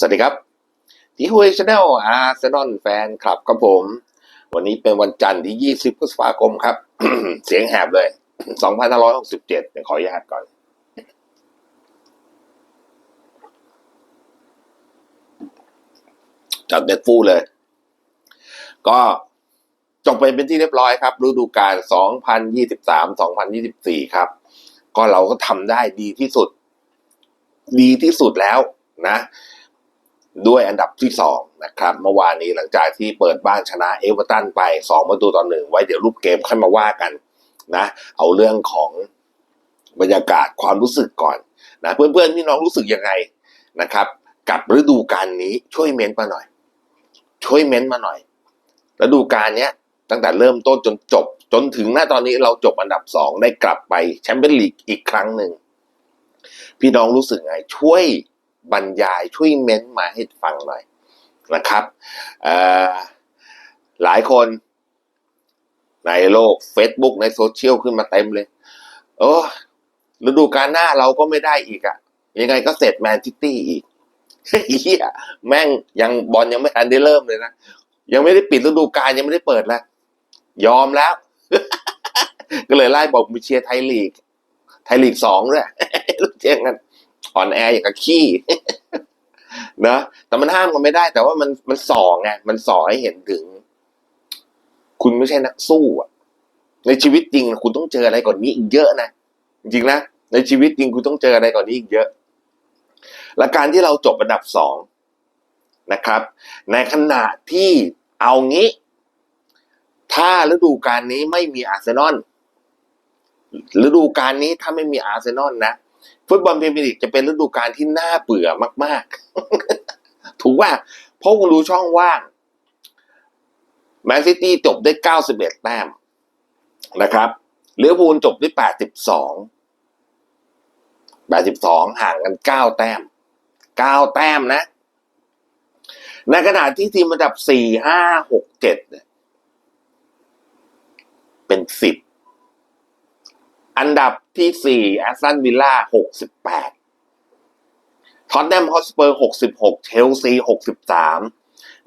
สวัสดีครับที่คุยชาแนลอาร์เซนอลแฟนคลับครับผม วันนี้เป็นวันจันทร์ที่ 20พฤษภาคมครับ เสียงแหบเลย 2567เดี๋ยวขออนุญาตก่อน จัดเด็ดฟูเลย ก็จบไปเป็นที่เรียบร้อยครับ ฤดูกาล 2023-2024 ครับ ก็เราก็ทำได้ดีที่สุด ดีที่สุดแล้วนะ ด้วยอันดับที่สองนะครับ เมื่อวานนี้หลังจากที่เปิดบ้านชนะเอเวอร์ตันไปสองประตูต่อหนึ่งไว้เดี๋ยวรูปเกมค่อยมาว่ากันนะ เอาเรื่องของบรรยากาศความรู้สึกก่อนนะเพื่อนๆพี่น้องรู้สึกยังไงนะครับ กับฤดูกาลนี้ช่วยเม้นต์มาหน่อย ช่วยเม้นต์มาหน่อยฤดูกาลเนี้ยตั้งแต่เริ่มต้นจนจบ จนถึงหน้าตอนนี้เราจบอันดับสองได้กลับไปแชมเปี้ยนลีกอีกครั้งหนึ่งพี่น้องรู้สึกไงช่วย บรรยายช่วยเม้นต์มาให้ฟังหน่อยนะครับหลายคนในโลก Facebook ในโซเชียลขึ้นมาเต็มเลย โอ้ฤดูกาลหน้าเราก็ไม่ได้อีกอะยังไงก็เสร็จแมนซิตี้อีกเฮียแม่งยังบอลยังไม่ทันได้เริ่มเลยนะ ยังไม่ได้ปิดฤดูกาลยังไม่ได้เปิดแล้ว ยอมแล้ว ก็เลยไล่บอกมีเชียร์ไทยลีก ไทยลีกสองด้วยรู้เจ๊งกัน อ่อนแออย่างกับขี้นะแต่มันห้ามกันไม่ได้ แต่ว่ามันมันส่อไงมันสอให้เห็นถึง คุณไม่ใช่นักสู้อะในชีวิตจริง คุณต้องเจออะไรก่อนนี้อีกเยอะนะจริงนะในชีวิตจริงคุณต้องเจออะไรก่อนนี้อีกเยอะ และการที่เราจบอันดับสองนะครับ ในขณะที่เอางี้ ถ้าฤดูกาลนี้ไม่มีอาร์เซนอลฤดูกาลนี้ถ้าไม่มีอาร์เซนอลนะ ฟุตบอลพรีเมียร์ลีกจะเป็นฤดูกาลที่น่าเบื่อมาก ๆ ถูกว่าเพราะคุณดูช่องว่างแมนซิตี้จบได้ 91 แต้มนะครับเลี้ยวพูลจบได้ 82 82 ห่างกัน 9 แต้ม 9 แต้มนะ ในขณะที่ทีมอันดับ 4 5 6 7เนี่ยเป็น 10 อันดับที่สี่แอสตันวิลล่าหกสิบแปดท็อตแนมฮอสเปอร์หกสิบหกเชลซีหกสิบสาม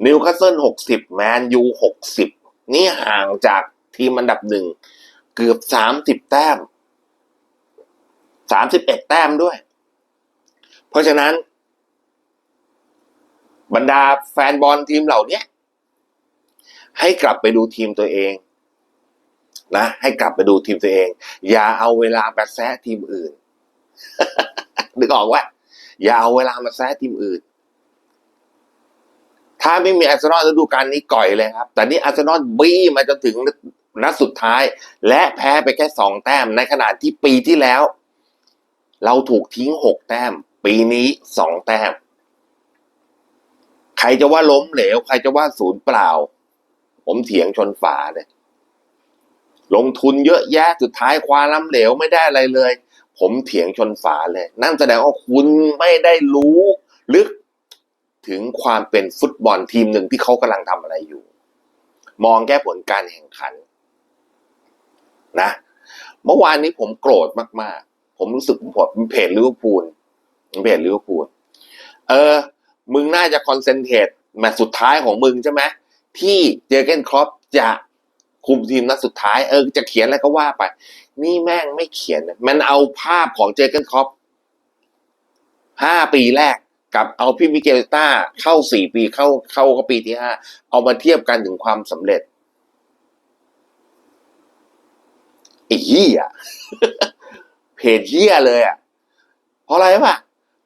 นิวคาสเซิลหกสิบแมนยูหกสิบนี่ห่างจากทีมอันดับหนึ่งเกือบสามสิบแต้มสามสิบเอ็ดแต้มด้วย เพราะฉะนั้น บรรดาแฟนบอลทีมเหล่านี้ให้กลับไปดูทีมตัวเอง นะให้กลับไปดูทีมตัวเอง อย่าเอาเวลาไปแซะทีมอื่นนึกออกว่า อย่าเอาเวลามาแซะทีมอื่น ถ้าไม่มีอาร์เซนอลฤดูกาลนี้ก่อยเลยครับ แต่นี่อาร์เซนอลบี้มาจนถึงนัดสุดท้าย และแพ้ไปแค่สองแต้ม ในขณะที่ปีที่แล้ว เราถูกทิ้งหกแต้ม ปีนี้สองแต้ม ใครจะว่าล้มเหลว ใครจะว่าศูนย์เปล่า ผมเถียงชนฝาเลย ลงทุนเยอะแยะสุดท้ายคว้าล้ำเหลวไม่ได้อะไรเลย ผมเถียงชนฝาเลย นั่นแสดงว่าคุณไม่ได้รู้ลึกถึงความเป็นฟุตบอลทีมหนึ่งที่เขากำลังทำอะไรอยู่ มองแค่ผลการแข่งขัน นะ เมื่อวานนี้ผมโกรธมาก ๆ ผมรู้สึกผมผมเพจลิเวอร์พูลเพจลิเวอร์พูลเออ มึงน่าจะคอนเซนเทรตแมตสุดท้ายของมึงใช่ไหมที่เจอเกนครอปจะ คุมทีมนัดสุดท้ายเออจะเขียนอะไรก็ว่าไป นี่แม่งไม่เขียน มันเอาภาพของเจอร์เกนครอปห้าปีแรกกับเอาพี่มิเกลต้าเข้าสี่ปีเข้าเข้าก็ปีที่ห้าเอามาเทียบกันถึงความสำเร็จไอ้เหี้ยเพจเหี้ยเลยอะเพราะอะไรวะ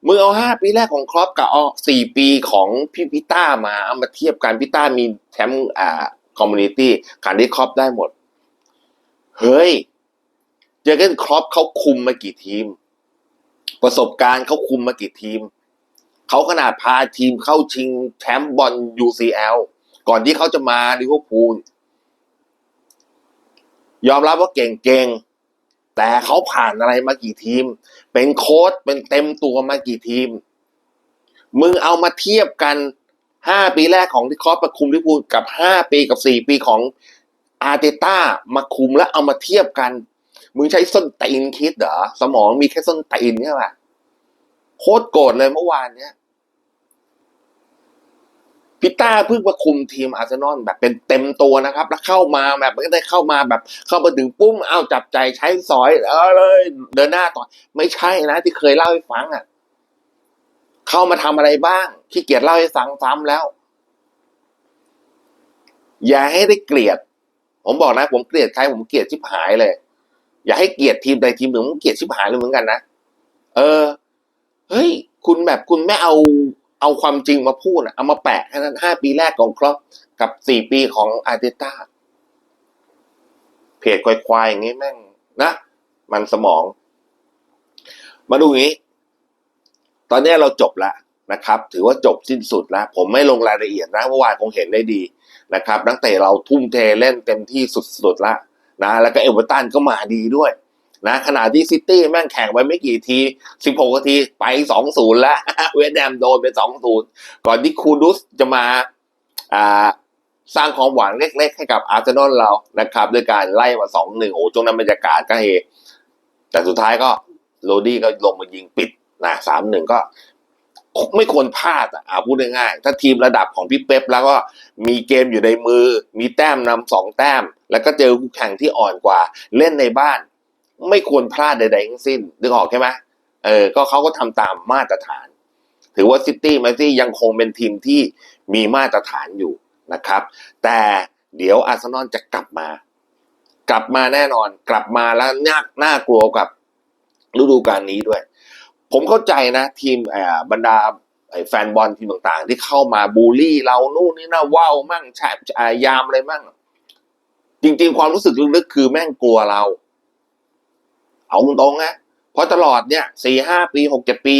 มึงเอาห้าปีแรกของครอปกับเอาสี่ปีของพี่พิต้ามาเอามาเทียบกันพิต้ามีแชมป์อ่า คอมมูนิตี้การที่ครอปได้หมด เฮ้ยเจอเกนครอปเขาคุมมากี่ทีม ประสบการณ์เขาคุมมากี่ทีม เขาขนาดพาทีมเข้าชิงแชมป์บอล UCL ก่อนที่เขาจะมาลิเวอร์พูลยอมรับว่าเก่งๆแต่เขาผ่านอะไรมากี่ทีม เป็นโค้ชเป็นเต็มตัวมากี่ทีม มึงเอามาเทียบกัน ห้าปีแรกของที่ครอปมาคุมลิเวอร์พูลกับห้าปีกับสี่ปีของอาร์เตต้ามาคุมแล้วเอามาเทียบกัน มึงใช้ส้นตีนคิดเหรอ สมองมีแค่ส้นตีนใช่ปะโคตรโกรธเลยเมื่อวานเนี้ยพิต้าเพิ่งมาคุมทีมอาร์เซนอลแบบเป็นเต็มตัวนะครับ แล้วเข้ามาแบบไม่ได้เข้ามาแบบ เข้ามาถึงปุ้มเอาจับใจใช้สอยเออเลยเดินหน้าต่อ ไม่ใช่นะที่เคยเล่าให้ฟังอะ เข้ามาทำอะไรบ้างขี้เกียจเล่าให้ฟังซ้ำแล้ว อย่าให้ได้เกลียด ผมบอกนะ ผมเกลียดใครผมเกลียดชิบหายเลย อย่าให้เกลียดทีมใดทีมหนึ่งผมเกลียดชิบหายเลยเหมือนกันนะเออเฮ้ยคุณแบบคุณไม่เอาเอาความจริงมาพูดอะเอามาแปะแค่นั้นห้าปีแรกของครอปกับสี่ปีของอาร์เตต้าเพจควายๆอย่างงี้แม่งนะ มันสมอง มาดูอย่างนี้ ตอนนี้เราจบแล้วนะครับ ถือว่าจบสิ้นสุดแล้วผมไม่ลงรายละเอียดนะเมื่อวานคงเห็นได้ดีนะครับ นักเตะเราทุ่มเทเล่นเต็มที่สุดๆแล้วนะแล้วก็เอเวอร์ตันก็มาดีด้วยนะขณะที่ซิตี้แม่งแข่งไปไม่กี่ที 16นาทีไป 2-0 แล้ว เวสแฮมโดนไป 2-0 ก่อนที่คูดุสจะมาอ่าสร้างความหวังเล็กๆ ให้กับอาร์เซนอลเรานะครับด้วยการไล่มา 2-1 โอ้ช่วงนั้นบรรยากาศก็เฮ แต่สุดท้ายก็โรดี้ก็ลงมายิงปิด นะ3-1ก็ไม่ควรพลาดอะพูดง่ายๆถ้าทีมระดับของพี่เป๊ปแล้วก็มีเกมอยู่ในมือ มีแต้มนำสองแต้ม แล้วก็เจอคู่แข่งที่อ่อนกว่า เล่นในบ้าน ไม่ควรพลาดใดๆทั้งสิ้นนึกออกใช่ไหมเออก็เขาก็ทำตามมาตรฐาน ถือว่าซิตี้แมนซี่ยังคงเป็นทีมที่มีมาตรฐานอยู่นะครับ แต่เดี๋ยวอาร์เซนอลจะกลับมา กลับมาแน่นอน กลับมาแล้วน่าน่ากลัวกับฤดูกาลนี้ด้วย ผมเข้าใจนะ ทีมบรรดาแฟนบอลทีมต่างๆ ที่เข้ามาบูลลี่เรานู่นนี่นะว้าวมั่งแฉบยามอะไรมั่ง จริงๆ ความรู้สึกลึกๆคือแม่งกลัวเรา เอาตรงๆนะเพราะตลอดเนี่ยสี่ห้าปีหกเจ็ดปี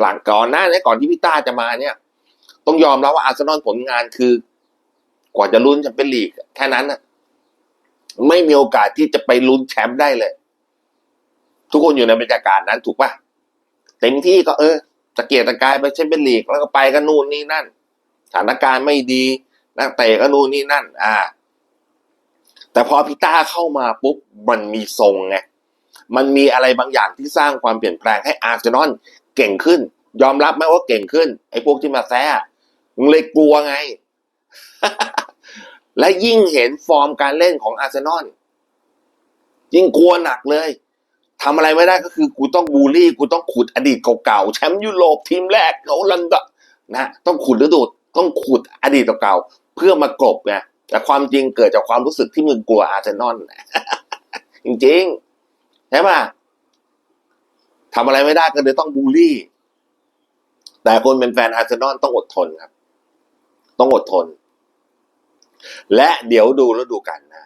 หลังก่อนหน้านี้ก่อนที่พี่ต้าจะมาเนี่ย ต้องยอมรับว่าอาร์เซนอลผลงานคือกว่าจะลุ้นแชมเปี้ยนลีกแค่นั้นนะไม่มีโอกาสที่จะไปลุ้นแชมป์ได้เลย ทุกคนอยู่ในบรรยากาศนั้นถูกปะ เต็มที่ก็เออตะเกียกตะกายไปแชมเปี้ยนลีกแล้วก็ไปกันนู่นนี่นั่น สถานการณ์ไม่ดีนักเตะก็นู่นนี่นั่น อ่า แต่พอพิต้าเข้ามาปุ๊บมันมีทรงไงมันมีอะไรบางอย่างที่สร้างความเปลี่ยนแปลงให้อาร์เซนอลเก่งขึ้น ยอมรับไหมว่าเก่งขึ้น ไอ้พวกที่มาแซ่มึงเลยกลัวไง และยิ่งเห็นฟอร์มการเล่นของอาร์เซนอลยิ่งกลัวหนักเลย ทำอะไรไม่ได้ก็คือกูต้องบูลลี่กูต้องขุดอดีตเก่าๆแชมป์ยุโรปทีมแรกเขาลันดะนะต้องขุดฤดูต้องขุดอดีตเก่าๆเพื่อมากลบไงแต่ความจริงเกิดจากความรู้สึกที่มึงกลัวอาร์เซนอลจริงๆใช่ปะทำอะไรไม่ได้ก็เลยต้องบูลลี่ แต่คนเป็นแฟนอาร์เซนอลต้องอดทนครับ ต้องอดทน และเดี๋ยวดูแล้วดูกันนะ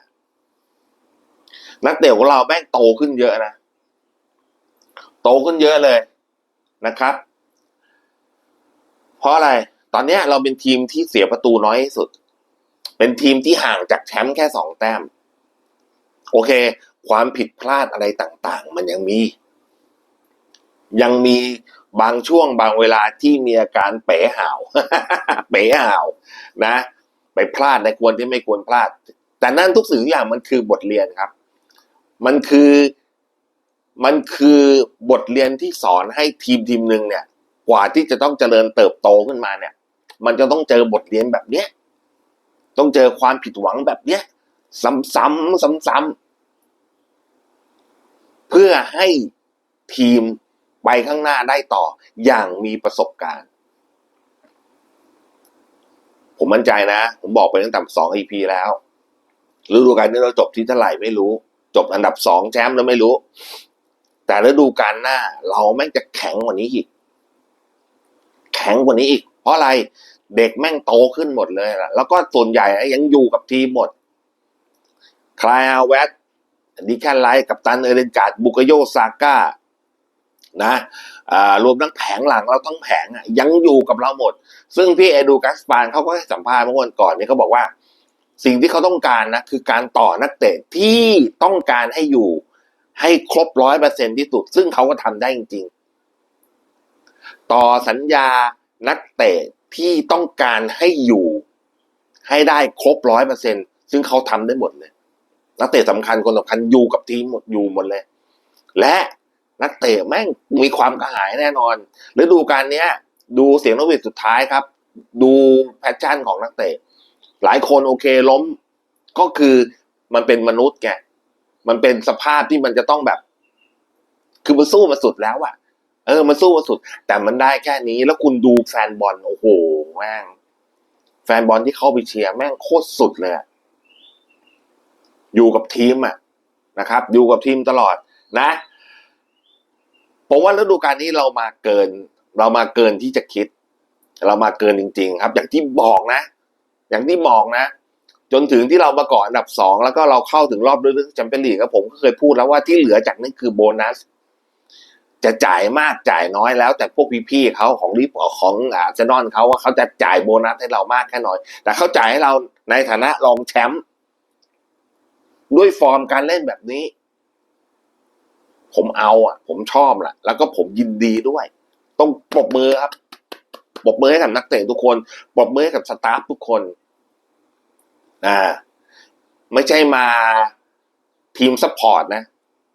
นักเตะของเราแม่งโตขึ้นเยอะนะ โตขึ้นเยอะเลยนะครับ เพราะอะไร ตอนนี้เราเป็นทีมที่เสียประตูน้อยที่สุด เป็นทีมที่ห่างจากแชมป์แค่สองแต้ม โอเค ความผิดพลาดอะไรต่าง ๆ มันยังมี ยังมีบางช่วงบางเวลาที่มีอาการเป๋ห่าว เป๋ห่าวนะ ไปพลาดในควรที่ไม่ควรพลาด แต่นั่นทุกสิ่งทุกอย่างมันคือบทเรียนครับ มันคือ มันคือบทเรียนที่สอนให้ทีมทีมหนึ่งเนี่ย กว่าที่จะต้องเจริญเติบโตขึ้นมาเนี่ย มันจะต้องเจอบทเรียนแบบเนี้ยต้องเจอความผิดหวังแบบเนี้ย ซ้ำๆซ้ำๆเพื่อให้ทีมไปข้างหน้าได้ต่ออย่างมีประสบการณ์ ผมมั่นใจนะ ผมบอกไปตั้งแต่สอง EP แล้วฤดูกาลนี้เราจบที่เท่าไหร่ไม่รู้ จบอันดับสองแชมป์แล้วไม่รู้ แต่ฤดูกาลหน้า เราแม่งจะแข็งกว่านี้อีก แข็งกว่านี้อีก เพราะอะไรเด็กแม่งโตขึ้นหมดเลยล่ะ แล้วก็ส่วนใหญ่ยังอยู่กับทีมหมด คลายอาเวตดิแคนไลท์กับตันเอเดนการ์ดบุกโยซาก้า นะรวมทั้งแผงหลังเราทั้งแผงอะยังอยู่กับเราหมด ซึ่งพี่เอดูกัสปานเขาก็ให้สัมภาษณ์เมื่อวันก่อนนี่เขาบอกว่า สิ่งที่เขาต้องการนะ คือการต่อนักเตะที่ต้องการให้อยู่ ให้ครบร้อยเปอร์เซ็นที่สุด ซึ่งเขาก็ทำได้จริงๆ ต่อสัญญานักเตะที่ต้องการให้อยู่ ให้ได้ครบร้อยเปอร์เซ็นซึ่งเขาทำได้หมดเลย นักเตะสำคัญคนสำคัญอยู่กับทีมหมดอยู่หมดเลย และนักเตะแม่งมีความกระหายแน่นอนฤดูกาลเนี้ยดูเสียงนกหวีดสุดท้ายครับ ดูแพชชั่นของนักเตะ หลายคนโอเคล้มก็คือมันเป็นมนุษย์แก มันเป็นสภาพที่มันจะต้องแบบ คือมันสู้มาสุดแล้วอะเออ มันสู้มาสุด แต่มันได้แค่นี้ แล้วคุณดูแฟนบอลโอ้โหแม่งแฟนบอลที่เข้าไปเชียร์แม่งโคตรสุดเลยอยู่กับทีมอะนะครับ อยู่กับทีมตลอดนะผมว่าฤดูกาลนี้เรามาเกิน เรามาเกินที่จะคิด เรามาเกินจริง ๆ ครับ อย่างที่บอกนะ อย่างที่บอกนะ จนถึงที่เรามาก่อนอันดับสองแล้วก็เราเข้าถึงรอบลึกๆแชมเปี้ยนลีกก็ผมก็เคยพูดแล้วว่าที่เหลือจากนี้คือโบนัส จะจ่ายมากจ่ายน้อยแล้ว แต่พวกพี่ๆเขาของรีบของอาร์เซนอลเขาว่าเขาจะจ่ายโบนัสให้เรามากแค่น้อย แต่เขาจ่ายให้เราในฐานะรองแชมป์ด้วยฟอร์มการเล่นแบบนี้ ผมเอาอะ ผมชอบแหละแล้วก็ผมยินดีด้วย ต้องปรบมือครับปรบมือให้กับนักเตะทุกคนปรบมือให้กับสตาฟทุกคน อ่าไม่ใช่มาทีมซัพพอร์ตนะ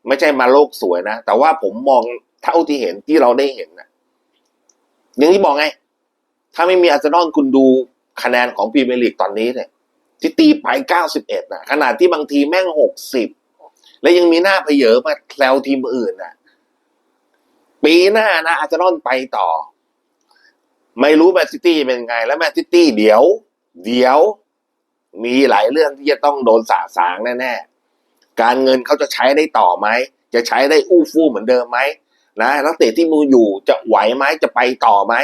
ไม่ใช่มาโลกสวยนะ แต่ว่าผมมองเท่าที่เห็นที่เราได้เห็นนะอย่างที่บอกไง ถ้าไม่มีอาร์เซนอลคุณดูคะแนนของพรีเมียร์ลีกตอนนี้เนี่ยซิตี้ไป 91 นะขนาดที่บางทีแม่ง 60 และยังมีหน้าเพเยอมาแซวทีมอื่นนะปีหน้านะอาร์เซนอลไปต่อ ไม่รู้แมนซิตี้เป็นไง แล้วแมนซิตี้เดี๋ยว เดี๋ยว มีหลายเรื่องที่จะต้องโดนสาสางแน่ๆ การเงินเขาจะใช้ได้ต่อไหม จะใช้ได้อู้ฟู่เหมือนเดิมไหมนะนักเตะที่มืออยู่จะไหวไหมจะไปต่อไหม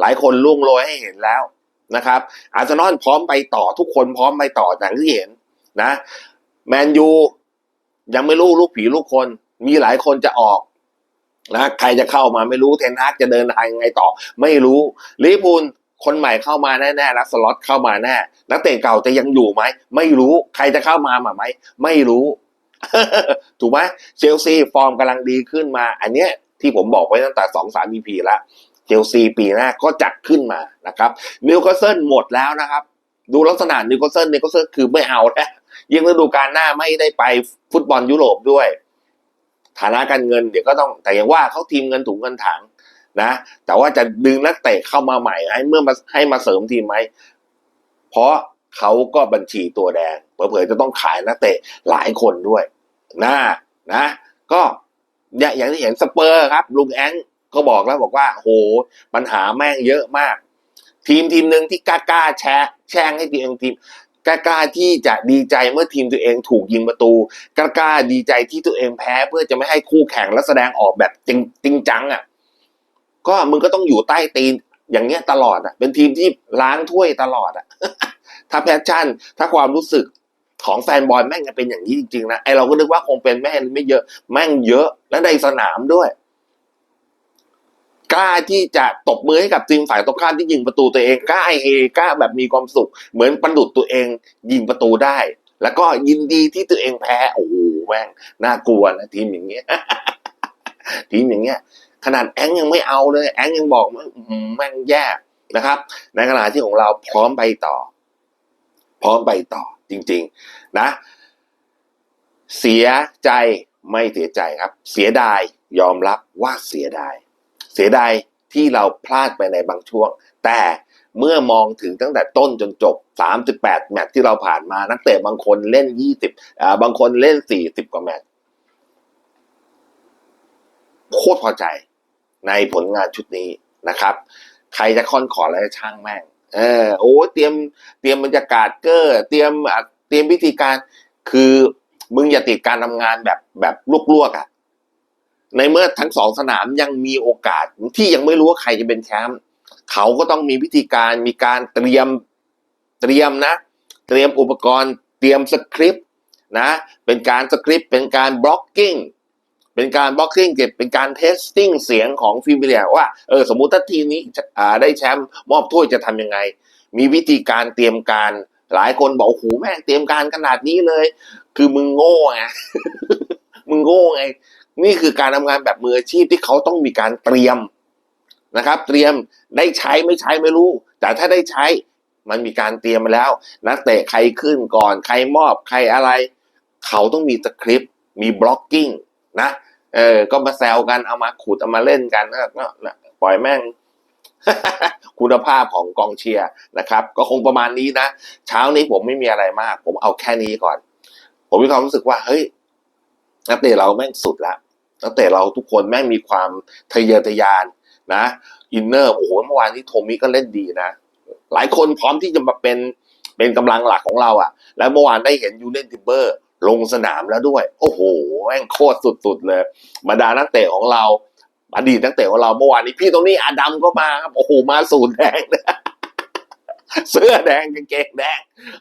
หลายคนล่วงโรยให้เห็นแล้วนะครับ อาร์เซนอลพร้อมไปต่อทุกคนพร้อมไปต่ออย่างที่เห็นนะแมนยูยังไม่รู้ลูกผีลูกคน มีหลายคนจะออกนะใครจะเข้ามาไม่รู้เทนฮากจะเดินทางยังไงต่อ ไม่รู้ลิเวอร์พูล คนใหม่เข้ามาแน่ๆแล้วสล็อตเข้ามาแน่นักเตะเก่าจะยังอยู่ไหมไม่รู้ใครจะเข้ามามาไหมไม่รู้ ถูกไหมเชลซีฟอร์มกำลังดีขึ้นมา อันเนี้ยที่ผมบอกไว้ตั้งแต่สองสาม EP แล้วเชลซีปีหน้าก็จัดขึ้นมานะครับนิวคาสเซิลหมดแล้วนะครับ ดูลักษณะนิวคาสเซิลนิวคาสเซิลคือไม่เอาแล้วยิ่งฤดูกาลหน้าไม่ได้ไปฟุตบอลยุโรปด้วย ฐานะการเงินเดี๋ยวก็ต้องแต่อย่างว่าเขาทีมเงินถุงเงินถัง นะแต่ว่าจะดึงนักเตะเข้ามาใหม่ให้เมื่อมาให้มาเสริมทีมไหมเพราะเขาก็บัญชีตัวแดงเผลอๆจะต้องขายนักเตะหลายคนด้วยนะนะ ก็เนี่ยอย่างที่เห็นสเปอร์ครับ ลุงแองก็บอกแล้วบอกว่าโหปัญหาแม่งเยอะมาก ทีมทีมหนึ่งที่กล้ากล้าแชร์แช่งให้ทีมทีมกล้ากล้าที่จะดีใจเมื่อทีมตัวเองถูกยิงประตูกล้ากล้าดีใจที่ตัวเองแพ้เพื่อจะไม่ให้คู่แข่งและแสดงออกแบบจริงจริงจังอะ ก็มึงก็ต้องอยู่ใต้ตีนอย่างเงี้ยตลอดอะ เป็นทีมที่ล้างถ้วยตลอดอะ ถ้าแพชชั่น ถ้าความรู้สึกของแฟนบอลแม่งจะเป็นอย่างนี้จริงๆนะไอเราก็นึกว่าคงเป็นแม่ไม่เยอะ แม่งเยอะ และในสนามด้วย กล้าที่จะตบมือให้กับทีมฝ่ายตรงข้ามที่ยิงประตูตัวเองกล้าไอเฮกล้าแบบมีความสุข เหมือนประดุดตัวเอง ยิงประตูได้ แล้วก็ยินดีที่ตัวเองแพ้โอ้โหแม่งน่ากลัวนะทีมอย่างเงี้ยทีมอย่างเงี้ย นาดแองยังไม่เอาเลย แองยังบอกว่าแม่งแย่นะครับ ในขณะที่ของเราพร้อมไปต่อ พร้อมไปต่อจริง ๆ นะ เสียใจไม่เสียใจครับ เสียดายยอมรับว่าเสียดาย เสียดายที่เราพลาดไปในบางช่วง แต่เมื่อมองถึงตั้งแต่ต้นจนจบ 38 แมตช์ที่เราผ่านมานักเตะบางคนเล่น 20อ่าบางคนเล่น 40 กว่าแมตช์โคตรพอใจ ในผลงานชุดนี้นะครับ ใครจะค่อนขออะไรช่างแม่ง เออโอ้เตรียมเตรียมบรรยากาศเกอร์เตรียมเตรียมวิธีการคือมึงอย่าติดการทำงานแบบแบบลวกๆอะ ในเมื่อทั้งสองสนามยังมีโอกาสที่ยังไม่รู้ว่าใครจะเป็นแชมป์เขาก็ต้องมีวิธีการมีการเตรียมเตรียมนะ เตรียมอุปกรณ์ เตรียมสคริปต์นะ เป็นการสคริปต์เป็นการบล็อกกิ้ง เป็นการบล็อกกิ้งเก็บเป็นการเทสติ้งเสียงของฟิมเรียว่าเออสมมุติถ้าทีมนี้อ่าได้แชมป์มอบถ้วยจะทำยังไง มีวิธีการเตรียมการหลายคนบอกโอ้โหแม่งเตรียมการขนาดนี้เลย คือมึงโง่ไงมึงโง่ไงนี่คือการทำงานแบบมืออาชีพที่เขาต้องมีการเตรียมนะครับ เตรียมได้ใช้ไม่ใช้ไม่รู้ แต่ถ้าได้ใช้มันมีการเตรียมมาแล้ว นักเตะใครขึ้นก่อน ใครมอบใครอะไร เขาต้องมีสคริปต์มีบล็อกกิ้งนะ เออ ก็มาแซวกันเอามาขุดเอามาเล่นกันก็ปล่อยแม่ง คุณภาพของกองเชียร์นะครับ ก็คงประมาณนี้นะ เช้านี้ผมไม่มีอะไรมาก ผมเอาแค่นี้ก่อน ผมมีความรู้สึกว่า เฮ้ยนักเตะเราแม่งสุดละนักเตะเราทุกคนแม่งมีความทะเยอทะยานนะอินเนอร์โอ้โหเมื่อวานนี้โทมิก็เล่นดีนะ หลายคนพร้อมที่จะมาเป็นเป็นกำลังหลักของเราอะ่ะ แล้วเมื่อวานได้เห็นยูเลนทิเบอร์ ลงสนามแล้วด้วย โอ้โหแม่งโคตรสุดๆเลยบรรดานักเตะของเรา อดีตนักเตะของเราเมื่อวานนี้พี่ตรงนี้อาดัมก็มาครับโอ้โหมาสูนแดงเสื้อแดงกางเกงแดง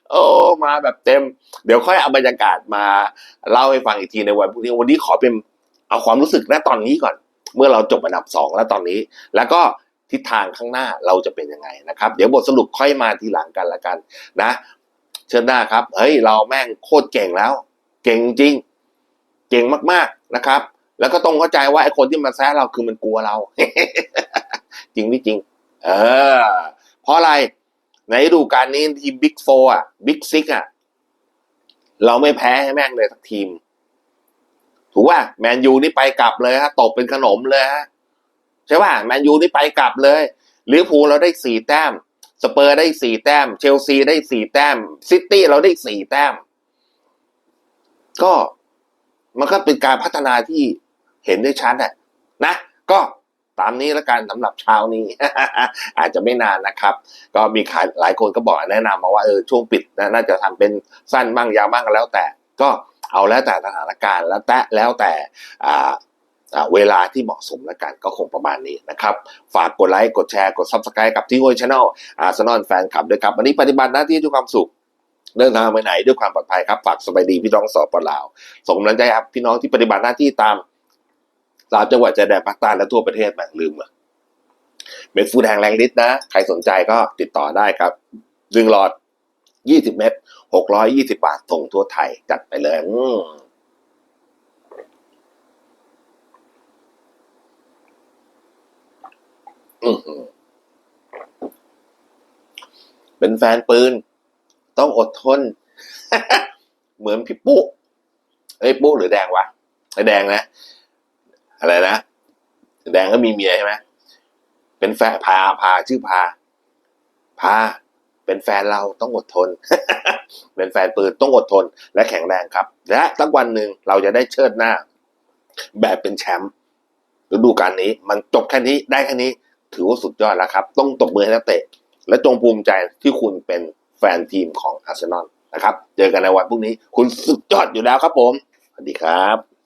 โอ้มาแบบเต็ม เดี๋ยวค่อยเอาบรรยากาศมาเล่าให้ฟังอีกทีในวันพรุ่งนี้วันนี้ขอเป็นเอาความรู้สึกณตอนนี้ก่อน เมื่อเราจบอันดับสองแล้วตอนนี้ แล้วก็ทิศทางข้างหน้าเราจะเป็นยังไงนะครับ เดี๋ยวบทสรุปค่อยมาทีหลังกันละกัน นะ เชิญหน้าครับ เฮ้ยเราแม่งโคตรเก่งแล้ว เก่งจริง เก่งมากๆนะครับ แล้วก็ต้องเข้าใจว่าไอ้คนที่มาแซะเราคือมันกลัวเรา จริงไม่จริง เออ เพราะอะไร ในฤดูกาลนี้ทีมบิ๊กโฟอะบิ๊กซิกอะเราไม่แพ้ให้แม่งเลยสักทีม ถูกป่ะแมนยูนี่ไปกลับเลยฮะตบเป็นขนมเลยฮะใช่ป่ะแมนยูนี่ไปกลับเลยลิเวอร์พูลเราได้สี่แต้ม สเปอร์ได้สี่แต้ม เชลซีได้สี่แต้ม ซิตี้เราได้สี่แต้ม ก็มันก็เป็นการพัฒนาที่เห็นได้ชัดอะนะ ก็ตามนี้แล้วกันสำหรับเช้านี้ อาจจะไม่นานนะครับ ก็มีใครหลายคนก็บอกแนะนำมาว่าเออช่วงปิดนะน่าจะทำเป็นสั้นบ้างยาวบ้างก็แล้วแต่ ก็เอาแล้วแต่สถานการณ์แล้วแต่แล้วแต่อ่าเวลาที่เหมาะสมแล้วกันก็คงประมาณนี้นะครับ ฝากกดไลค์ กดแชร์ กด subscribe กับที่โวยช anel อาร์ซนอลแฟนคลับด้วยครับ วันนี้ปฏิบัติหน้าที่ด้วยความสุข เดินทางไปไหนด้วยความปลอดภัยครับ ฝากสบายดีพี่น้องสปปลาว ส่งกำลังใจครับ พี่น้องที่ปฏิบัติหน้าที่ตามตามจังหวัดชายแดนภาคใต้และทั่วประเทศแม่งลืมอะเม็ดฟูแดงแรงฤทธิ์นะ ใครสนใจก็ติดต่อได้ครับหนึ่งหลอดยี่สิบเม็ดหกร้อยยี่สิบาทส่งทั่วไทยจัดไปเลยอืมเป็นแฟนปืน ต้องอดทน เหมือนพี่ปุ๊เอ้ยปุ๊หรือแดงวะไอ้แดงนะ อะไรนะแดงก็มีเมียใช่ไหมเป็นแฟนพาพาชื่อพา พา เป็นแฟนเราต้องอดทน เป็นแฟนปืนต้องอดทน และแข็งแรงครับ และสักวันหนึ่งเราจะได้เชิดหน้า แบบเป็นแชมป์ฤดูกาลนี้ มันจบแค่นี้ได้แค่นี้ ถือว่าสุดยอดแล้วครับ ต้องตบมือให้นักเตะ และจงภูมิใจที่คุณเป็น แฟนทีมของอาร์เซนอลนะครับ เจอกันในวันพรุ่งนี้ คุณสุดยอดอยู่แล้วครับผม สวัสดีครับ